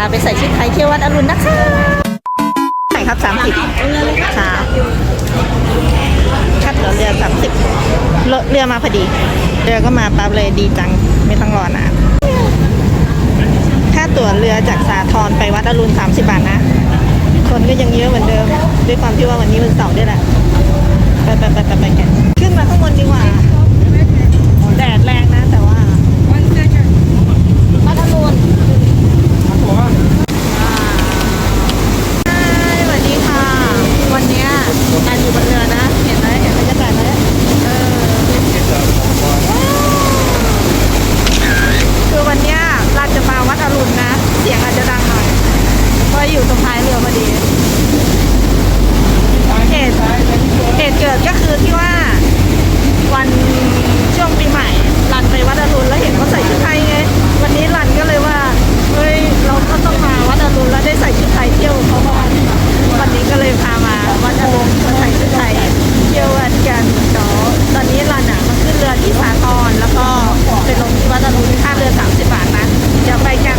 พาไปใส่ชุดไทยเที่ยววัดอรุณนะคะใส่ครับสามสิบค่ะคัดเหลือเรือสามสิบเรือมาพอดี เรือก็มาปั๊บเลยดีจัง ไม่ต้องรอนานค่าตั๋วเรือจากสาทรไปวัดอรุณ 30 บาทนะ คนก็ยังเยอะเหมือนเดิม ด้วยความที่ว่าวันนี้วันเสาร์ด้วยแหละ ไปไปไปไปไปกันขึ้นมาข้างบนดีกว่า แดดแรงนะแต่ว่าวัดอรุณ สวัสดีค่ะ วันเนี้ยงานอยู่บนเรือนะ เห็นไหมเห็นบรรยากาศไหมเออคือวันเนี้ยเราจะมาวัดอรุณนะ เสียงอาจจะดังหน่อยเพราะอยู่ตรงท้ายเรือพอดี เหตุเหตุเกิดก็คือที่ว่า วันช่วงปีใหม่รันไปวัดอรุณแล้วเห็นเขาใส่ชุดไทยไง วันนี้รันก็เลยว่าเฮ้ยเราก็ต้องมาวัดอรุณแล้วได้ใส่ชุดไทยเที่ยวเขาก่อนวันนี้ก็เลยพามาวัดอรุณมาใส่ชุดไทยเที่ยววัดกันเดี๋ยวตอนนี้รันอะมาขึ้นเรือที่สาทรแล้วก็ไปลงที่วัดอรุณค่าเรือ 30 บาทนะเดี๋ยวไปกัน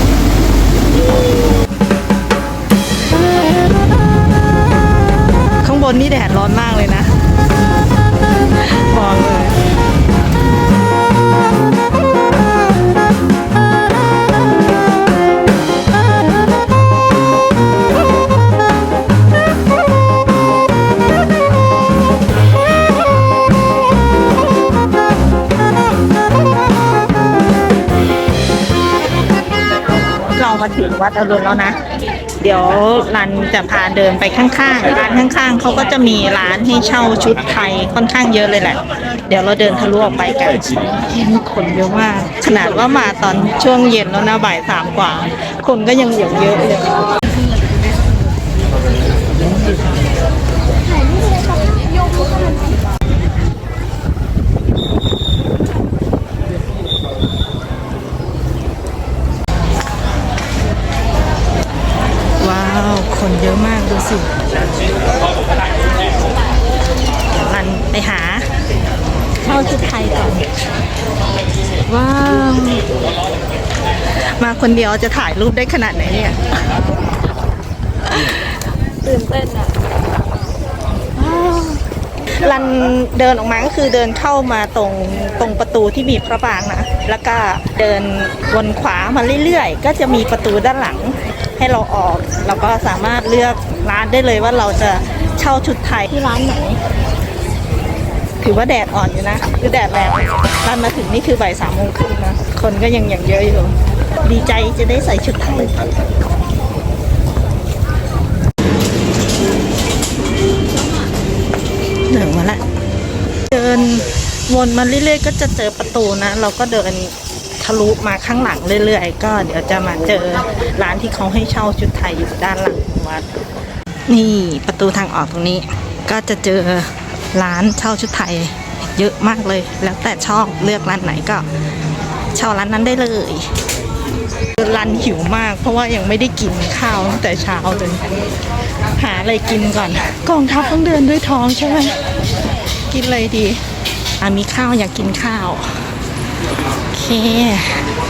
ข้างบนนี่แดดร้อนมากเลยนะ ดอรุณแล้วนะ เดี๋ยวรันจะพาเดินไปข้างๆ ร้านข้างๆ เขาก็จะมีร้านให้เช่าชุดไทยค่อนข้างเยอะเลยแหละ เดี๋ยวเราเดินทะลุออกไปกันคนเยอะมาก ขนาดว่ามาตอนช่วงเย็นแล้วนะบ่ายสามกว่า คนก็ยังเหลือเยอะเลย ว้าว คนเยอะมากดูสิเดี๋ยวรันไปหาเช่าชุดไทยก่อน ว้าว มาคนเดียวจะถ่ายรูปได้ขนาดไหนเนี่ย ตื่นเต้นอะว้าวรันเดินออกมาก็คือเดินเข้ามาตรงตรงประตูที่มีพระปรางนะ แล้วก็เดินวนขวามาเรื่อยๆ ก็จะมีประตูด้านหลัง ให้เราออก เราก็สามารถเลือกร้านได้เลยว่าเราจะเช่าชุดไทยที่ร้านไหน ถือว่าแดดอ่อนอยู่นะคือแดดแรงร้านมาถึงนี่คือบ่ายสามโมงครึ่งนะ คนก็ยังอยังเยอะอยู่ ดีใจจะได้ใส่ชุดไทยเหนึ่งมาละ เดินวนมาเรื่อยๆ ก็จะเจอประตูนะ เราก็เดิน ลุมาข้างหลังเรื่อยๆ ก็เดี๋ยวจะมาเจอร้านที่เขาให้เช่าชุดไทยอยู่ด้านหลังวัด นี่ประตูทางออกตรงนี้ ก็จะเจอร้านเช่าชุดไทยเยอะมากเลย แล้วแต่ชอบเลือกร้านไหนก็เช่าร้านนั้นได้เลยรันหิวมาก เพราะว่ายังไม่ได้กินข้าวตั้งแต่เช้าเลยหาอะไรกินก่อนกองทัพต้องเดินด้วยท้องใช่ไหมกินอะไรดีอะมีข้าวอยากกินข้าว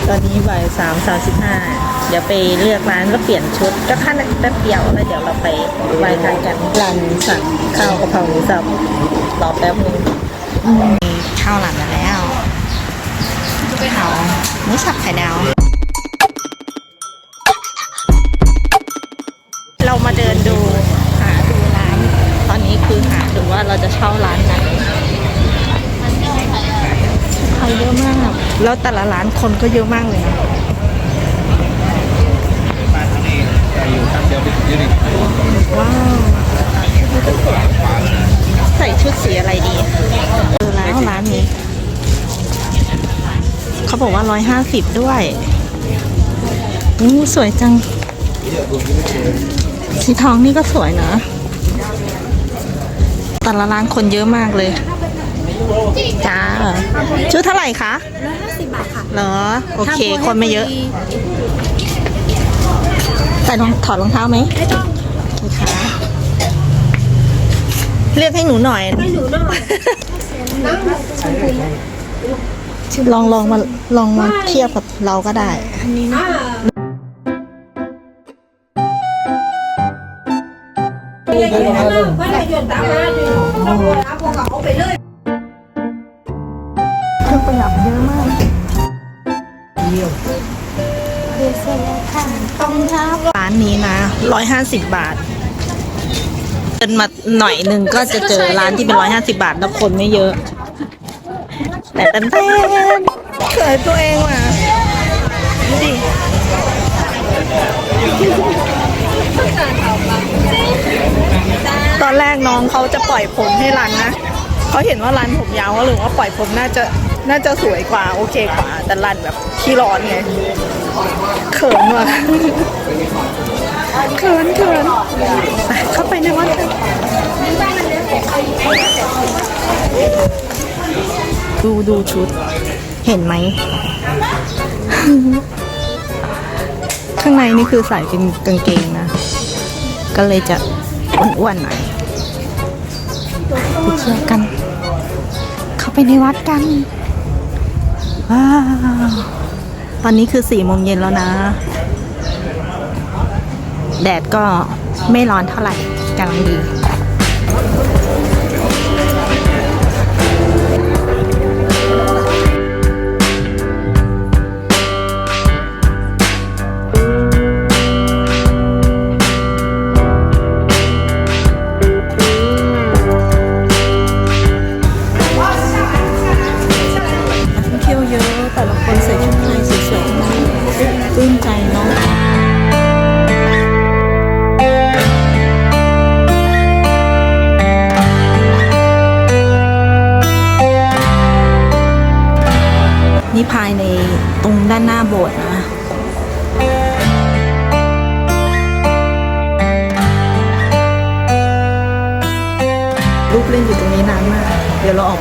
ตอนนี้บ่ายสามสามสิบห้าเดี๋ยวไปเลือกร้านก็เปลี่ยนชุด ก็ขั้นแป๊บเดียวแล้วเดี๋ยวเราไปไหว้พระกันรันสั่งข้าวกะเพราหมูสับรอแป๊บนึงอืมมีข้าวหลังมาแล้วข้าวหมูสับไข่ดาว เรามาเดินดูหาดูร้าน ตอนนี้คือหาดูว่าเราจะเช่าร้านไหนใคร เยอะมาก แล้วแต่ละร้านคนก็เยอะมากเลยนะว้าวใส่ชุดสีอะไรดีเออแล้วร้านนี้ เขาบอกว่าร้อยห้าสิบด้วยอู้สวยจัง สีทองนี่ก็สวยนะ แต่ละร้านคนเยอะมากเลย จ้า ชุดเท่าไหร่คะร้อยห้าสิบบาทค่ะเนระโอเค คนไม่เยอะ ใส่รองถอดรองเท้าไหมไม่ต้องเคค่ะเลือกให้หนูหน่อย ให้หนูหน่อยลองลองมาลองมาเทียบกับเราก็ได้ อันนี้นะไปเลย ร้อยห้าสิบบาทเดินมาหน่อยหนึ่งก็จะเจอร้านที่เป็นร้อยห้าสิบาทแล้วคนไม่เยอะ แต่เต้นเต้นเขินตัวเองว่ะดูดิตอนแรกน้องเขาจะปล่อยผมให้รันนะเขาเห็นว่ารันผมยาวเขาเลยว่าปล่อยผมน่าจะน่าจะสวยกว่า โอเคกว่า แต่รันแบบขี้ร้อนไงเขินว่ะ เขินเขินเข้าไปในวัดกันดูดูชุด เห็นไหม ข้างในนี่คือใส่เป็นกางเกงนะ ก็เลยจะอ้วนๆหน่อยไปเที่ยวกัน เข้าไปในวัดกัน ว้าว ตอนนี้คือสี่โมงเย็นแล้วนะ แดดก็ไม่ร้อนเท่าไหร่กำลังดี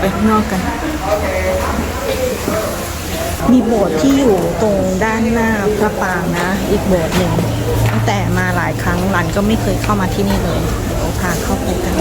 ไปข้างนอกกัน มีโบสถ์ที่อยู่ตรงด้านหน้าพระปรางนะ อีกโบสถ์หนึ่งตั้งแต่มาหลายครั้งหลันก็ไม่เคยเข้ามาที่นี่เลยเดี๋ยวพาเข้าไปกัน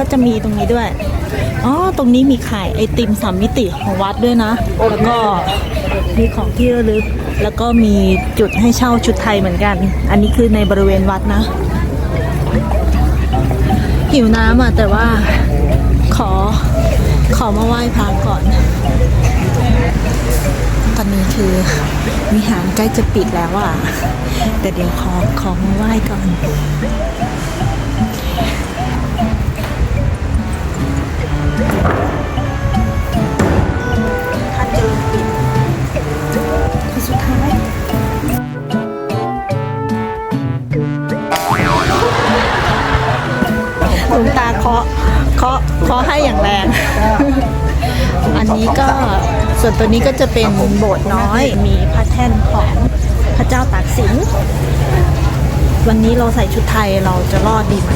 ก็จะมีตรงนี้ด้วย อ๋อ ตรงนี้มีขายไอติมสามมิติของวัดด้วยนะ แล้วก็มีของที่ระลึก แล้วก็มีจุดให้เช่าชุดไทยเหมือนกัน อันนี้คือในบริเวณวัดนะ หิวน้ำอะแต่ว่าขอขอมาไหว้พระก่อน ตอนนี้คือวิหารใกล้จะปิดแล้วอะ แต่เดี๋ยวขอขอมาไหว้ก่อนท่าน วนตัวนี้ก็จะเป็นโบสถ์น้อย มีพระแท่นของพระเจ้าตากสิน วันนี้เราใส่ชุดไทยเราจะรอดดีไหม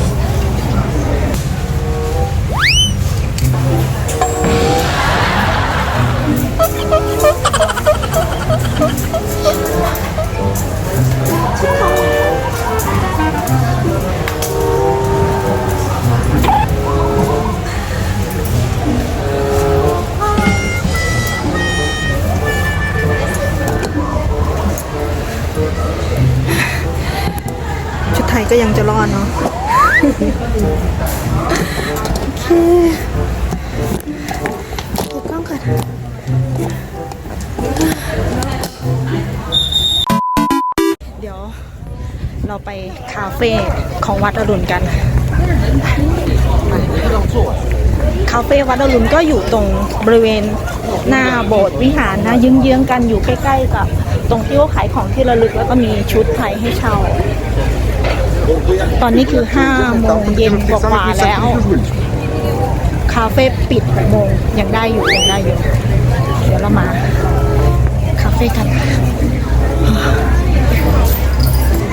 เดี๋ยวเราไปคาเฟ่ของวัดอรุณกัน คาเฟ่วัดอรุณก็อยู่ตรงบริเวณหน้าโบสถ์วิหารนะเยื้องๆกันอยู่ใกล้ๆกับ ตรงที่เขาขายของที่ระลึกแล้วก็มีชุดไทยให้เช่า ตอนนี้คือ5โมงเย็นกว่าๆแล้ว คาเฟ่ปิด6โมงยังได้อยู่ยังได้อยู่ เดี๋ยวเรามา คาเฟ่กัน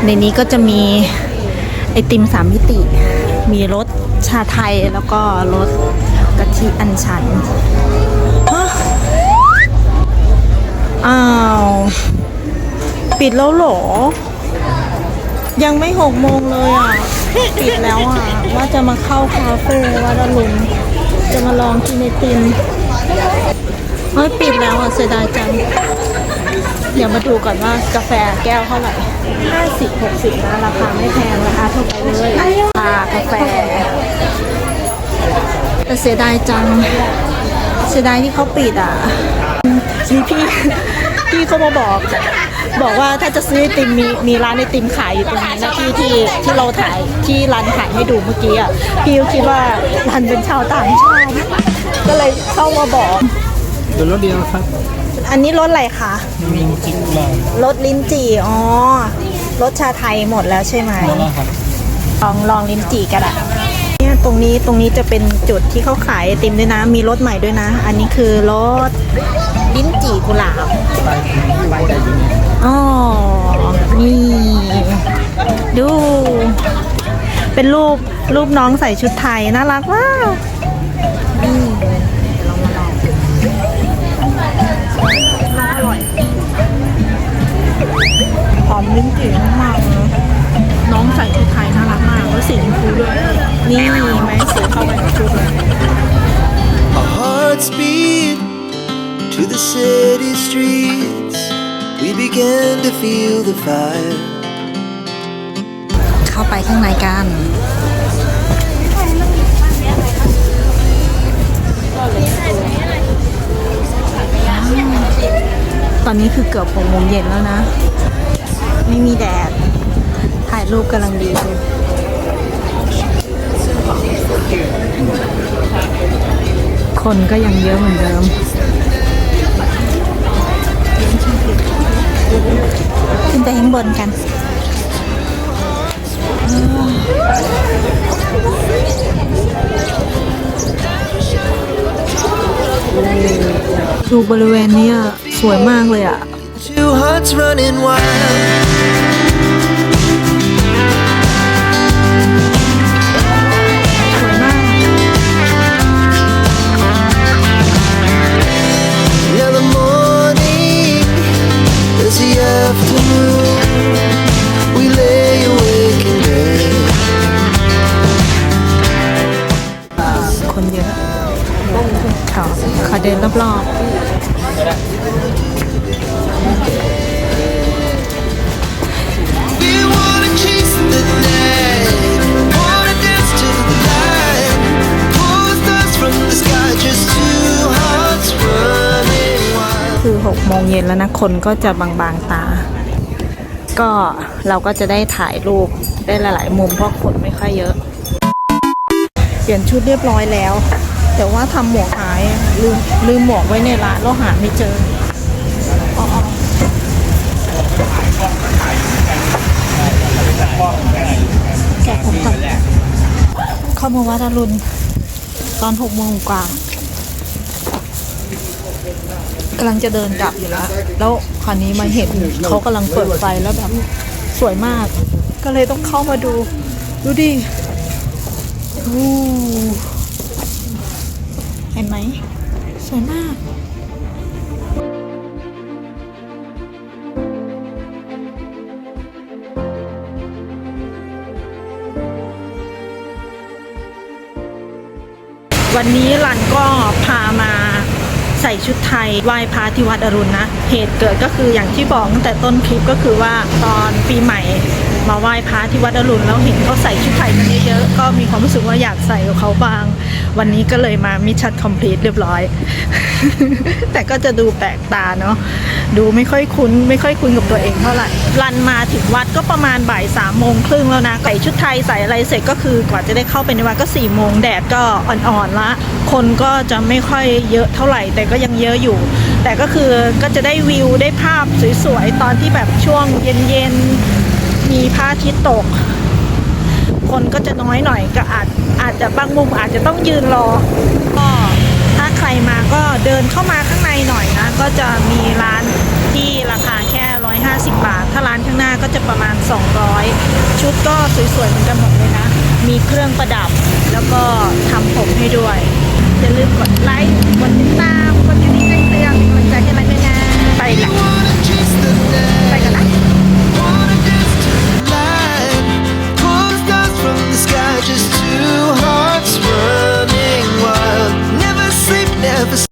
ในนี้ก็จะมีไอติมสามมิติ มีรสชาไทยแล้วก็รสกะทิอัญชันอ้าว ปิดแล้วหรอ ยังไม่หกโมงเลยอะ ปิดแล้วอะ ว่าจะมาเข้าคาเฟ่วัดอรุณ จะมาลองกินไอติมเฮ้ยปิดแล้วอะเสียดายจัง เดี๋ยวมาดูก่อนว่ากาแฟแก้วเท่าไหร่ห้าสิบหกสิบนะราคาไม่แพงราคาเท่ากันเลยชาคากาแฟ แต่เสียดายจัง เสียดายที่เขาปิดอะมีพี่ พี่เขามาบอก บอกว่าถ้าจะซื้อไอติมมีมีร้านไอติมขายอยู่ตรงนี้นะที่ที่ที่เราถ่ายที่ร้านขายให้ดูเมื่อกี้อะพี่ก็คิดว่าร้านเป็นชาวต่างชาติก็เลยเข้ามาบอก เดี๋ยวรถเดียวครับอันนี้รถอะไรคะมีจิกลองรสลิ้นจี่อ๋อรสชาไทยหมดแล้วใช่ไหม แล้วครับลองลองลิ้นจี่กันอะเนี่ยตรงนี้ตรงนี้จะเป็นจุดที่เขาขายไอติมด้วยนะ มีรสใหม่ด้วยนะ อันนี้คือรส ลิ้นจี่กุหลาบอ๋อ นี่ ดู เป็นรูปรูปน้องใส่ชุดไทย น่ารักมาก the fire. เข้าไปข้างในกันตอนนี้คือเกือบหกโมงเย็นแล้วนะ ไม่มีแดด ถ่ายรูปกำลังดีเลยคนก็ยังเยอะเหมือนเดิม ไปข้างบนกันดูบริเวณนี้สวยมากเลยอะ afternoon. We lay awake in bed. คนเยอะเขาเขาเดินรอบ We wanna โมงเย็นแล้วนะ คนก็จะบางๆตา ก็เราก็จะได้ถ่ายรูปได้หลาย ๆ มุมเพราะคนไม่ค่อยเยอะ เปลี่ยนชุดเรียบร้อยแล้ว แต่ว่าทำหมวกหายลืมลืมหมวกไว้ในร้านแล้วหาไม่เจออ๋อแกะผมก่อนเข้ามาวัดรุณตอนหกโมงกว่า กำลังจะเดินกลับอยู่แล้ว แล้วคราวนี้มาเห็นเขากำลังเปิดไฟแล้วแบบสวยมาก ก็เลยต้องเข้ามาดู ดูดิดูเห็นไหม สวยมากวันนี้หลันก็ ใส่ชุดไทยไหว้พระที่วัดอรุณนะ เหตุเกิดก็คืออย่างที่บอกตั้งแต่ต้นคลิปก็คือว่าตอนปีใหม่มาไหว้พระที่วัดอรุณแล้วเห็นเขาใส่ชุดไทยกันเยอะๆก็มีความรู้สึกว่าอยากใส่กับเขาบ้าง วันนี้ก็เลยมามิชชั่นคอมพลีทเรียบร้อย แต่ก็จะดูแปลกตาเนาะดูไม่ค่อยคุ้น ไม่ค่อยคุ้นกับตัวเองเท่าไหร่รันมาถึงวัดก็ประมาณบ่ายสามโมงครึ่งแล้วนะใส่ชุดไทยใส่อะไรเสร็จก็คือกว่าจะได้เข้าไปในวัดก็สี่โมงแดดก็อ่อนๆละ คนก็จะไม่ค่อยเยอะเท่าไหร่ แต่ก็ยังเยอะอยู่ แต่ก็คือก็จะได้วิวได้ภาพสวยๆตอนที่แบบช่วงเย็นๆมีพระอาทิตย์ตก คนก็จะน้อยหน่อยก็อาจอาจจะบางมุมอาจจะต้องยืนรอ ก็ถ้าใครมาก็เดินเข้ามาข้างในหน่อยนะ ก็จะมีร้านที่ราคาแค่ 150 บาท ถ้าร้านข้างหน้าก็จะประมาณ 200 ชุดก็สวยๆเหมือนกันหมดเลยนะ มีเครื่องประดับแล้วก็ทำผมให้ด้วย อย่าลืมกดไลค์กดติดตามกดกระดิ่งแจ้งเตือนเป็นกำลังใจให้รันด้วยนะไปละ just two hearts running wild. Never sleep, never sleep.